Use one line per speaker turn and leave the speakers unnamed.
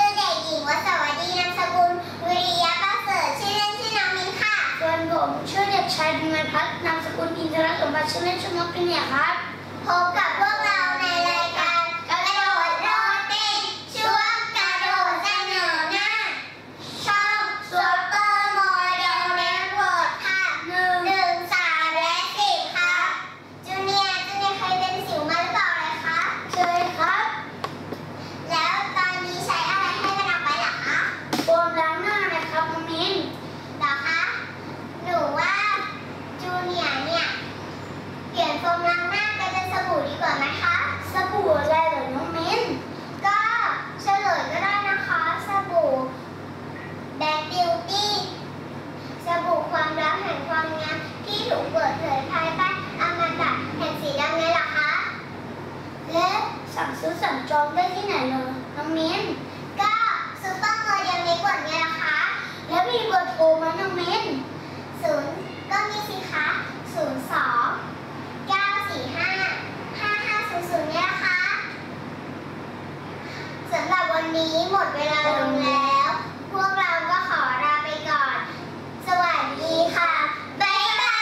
ื่อ
พัฒน์นามสกุลอินทรสมบัติชื่อเล่นชื่อน้องปิเนี่ยครับ
พบกับพวกเราในรายการกระโดดโลดเต้นช่วงกระโดดเสนอหน้า ช่องซูเปอร์โมเดลเน็ตเวิร์กค่ะหนึ่งหนึ่งสามและสิบครับจูเนียร์จูเนียร์เคยเป็นสิวมาหรือเปล่าเลยคะ
เคยครับ
แล้วตอนนี้ใช้อะไรให้มันออกไปเหรอคะ
โฟมล้างหน้านะครับน้องมิ้น
เหรอคะ หนูว่าจูเนียร์เนี่ย เปลี่ยนโฟมล้างหน้าไปเป็นสบู่ดีกว่าไหมคะ
สบู่อะไรเหรอน้องมิ้น
ก็เฉลยก็ได้นะคะสบู่แบล็คบิวตี้สบู่ความรักแห่งความงามที่ถูก เปิดเผยภายใต้อมตะแห่งสีดำไงล่ะคะ
และสั่งซื้อสั่งจองได้ที่ไหนเลยน้องมิ้น
ก็ซูเปอร์โมเดลเน็ตเวิร์กไงล่ะคะ
แล้วมีเบอร์โทรไหมน้องมิ้น
ศูนย์ก็มีสิคะศูนย์สองเก้าสี่ห้าห้าห้าศูนย์ศูนย์เนี่ยนะคะสำหรับวันนี้หมดเวลาลงแล้ว พวกเราก็ขอลาไปก่อน สวัสดีค่ะ บ๊ายบาย